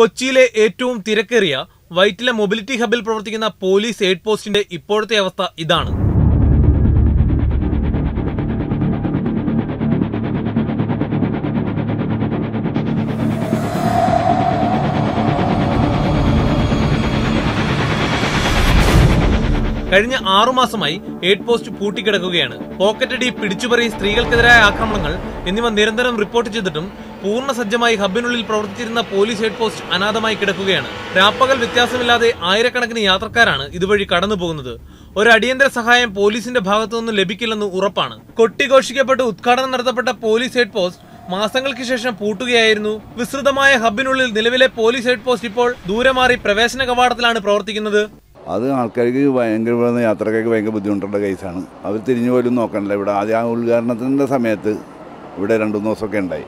കൊച്ചിയിലെ ഏറ്റവും തിരക്കേറിയ വൈറ്റിലെ മൊബിലിറ്റി ഹബിൽ പ്രവർത്തിക്കുന്ന പോലീസ് എയ്ഡ് പോസ്റ്റിന്റെ ഇപ്പോഴത്തെ അവസ്ഥ ഇതാണ്. കഴിഞ്ഞ ആറുമാസമായി എയ്ഡ് പോസ്റ്റ് പൂട്ടിക്കിടക്കുകയാണ്. പോക്കറ്റടി പിടിച്ചുപറി സ്ത്രീകൾക്കെതിരായ ആക്രമണങ്ങൾ എന്നിവ നിരന്തരം റിപ്പോർട്ട് ചെയ്തിട്ടും പൂർണ സജ്ജമായി ഹബിനുള്ളിൽ പ്രവർത്തിച്ചിരുന്ന പോലീസ് ഹെഡ് പോസ്റ്റ് അനാഥമായി കിടക്കുകയാണ്. രാപ്പകൽ വ്യത്യാസമില്ലാതെ ആയിരക്കണക്കിന് യാത്രക്കാരാണ് ഇതുവഴി കടന്നു പോകുന്നത്. ഒരു അടിയന്തര സഹായം പോലീസിന്റെ ഭാഗത്തു നിന്നും ലഭിക്കില്ലെന്ന് ഉറപ്പാണ്. കൊട്ടിഘോഷിക്കപ്പെട്ട് ഉദ്ഘാടനം നടത്തപ്പെട്ട പോലീസ് ഹെഡ് പോസ്റ്റ് മാസങ്ങൾക്ക് ശേഷം പൂട്ടുകയായിരുന്നു. വിസ്തൃതമായ ഹബ്ബിനുള്ളിൽ നിലവിലെ പോലീസ് ഹെഡ് പോസ്റ്റ് ഇപ്പോൾ ദൂരെ മാറി പ്രവേശന കവാടത്തിലാണ് പ്രവർത്തിക്കുന്നത്. അത് ആൾക്കാർക്ക് ഭയങ്കര ഇവിടുന്ന് യാത്രക്കാർക്ക് ഭയങ്കര ബുദ്ധിമുട്ടുള്ള കേസാണ്. അവർ തിരിഞ്ഞു പോലും നോക്കണ്ടല്ലോ ഇവിടെ ആദ്യം ഉദ്ഘാടനത്തിന്റെ സമയത്ത് ഇവിടെ രണ്ടു മൂന്ന് ദിവസമൊക്കെ ഉണ്ടായി.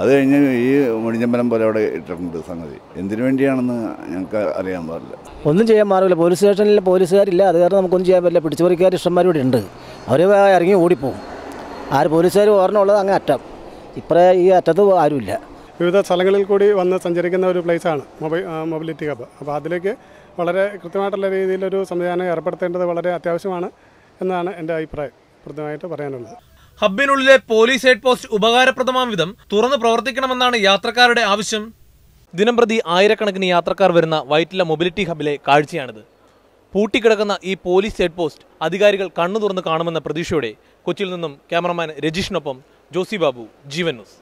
അത് കഴിഞ്ഞ് ഈ മുടിഞ്ഞമ്പലം പോലെ അവിടെ ഇട്ടിട്ടുണ്ട് സംഗതി. എന്തിനു വേണ്ടിയാണെന്ന് ഞങ്ങൾക്ക് അറിയാൻ പാടില്ല. ഒന്നും ചെയ്യാൻ മാറില്ല. പോലീസ് സ്റ്റേഷനിൽ പോലീസുകാരില്ല. അത് കാരണം നമുക്കൊന്നും ചെയ്യാൻ പറ്റില്ല. പിടിച്ചുപറിക്കാർ ഇഷ്ടംമാർ ഇവിടെ ഉണ്ട്. അവർ ഇറങ്ങി ഓടിപ്പോവും ആര് പോലീസുകാർ ഓർമ്മയുള്ളത് അങ്ങ് അറ്റം. ഇപ്പറേ ഈ അറ്റത്ത് ആരുമില്ല. വിവിധ സ്ഥലങ്ങളിൽ കൂടി വന്ന് സഞ്ചരിക്കുന്ന ഒരു പ്ലേസാണ് മൊബൈൽ മൊബിലിറ്റി ഹബ്ബ് അപ്പോൾ അതിലേക്ക് വളരെ കൃത്യമായിട്ടുള്ള രീതിയിലൊരു സംവിധാനം ഏർപ്പെടുത്തേണ്ടത് വളരെ അത്യാവശ്യമാണ് എന്നാണ് എന്റെ അഭിപ്രായം. കൃത്യമായിട്ട് പറയാനുള്ളത്. ഹബിനുള്ളിലെ പോലീസ് ഹെഡ് പോസ്റ്റ് ഉപകാരപ്രദമാം വിധം തുറന്നു പ്രവർത്തിക്കണമെന്നാണ് യാത്രക്കാരുടെ ആവശ്യം. ദിനംപ്രതി ആയിരക്കണക്കിന് യാത്രക്കാർ വരുന്ന വൈറ്റില മൊബിലിറ്റി ഹബിലെ കാഴ്ചയാണിത്. പൂട്ടിക്കിടക്കുന്ന ഈ പോലീസ് ഹെഡ് പോസ്റ്റ് അധികാരികൾ കണ്ണു തുറന്ന് കാണുമെന്ന പ്രതീക്ഷയോടെ കൊച്ചിയിൽ നിന്നും ക്യാമറമാൻ രജീഷിനൊപ്പം ജോസി ബാബു ജീവൻ ന്യൂസ്.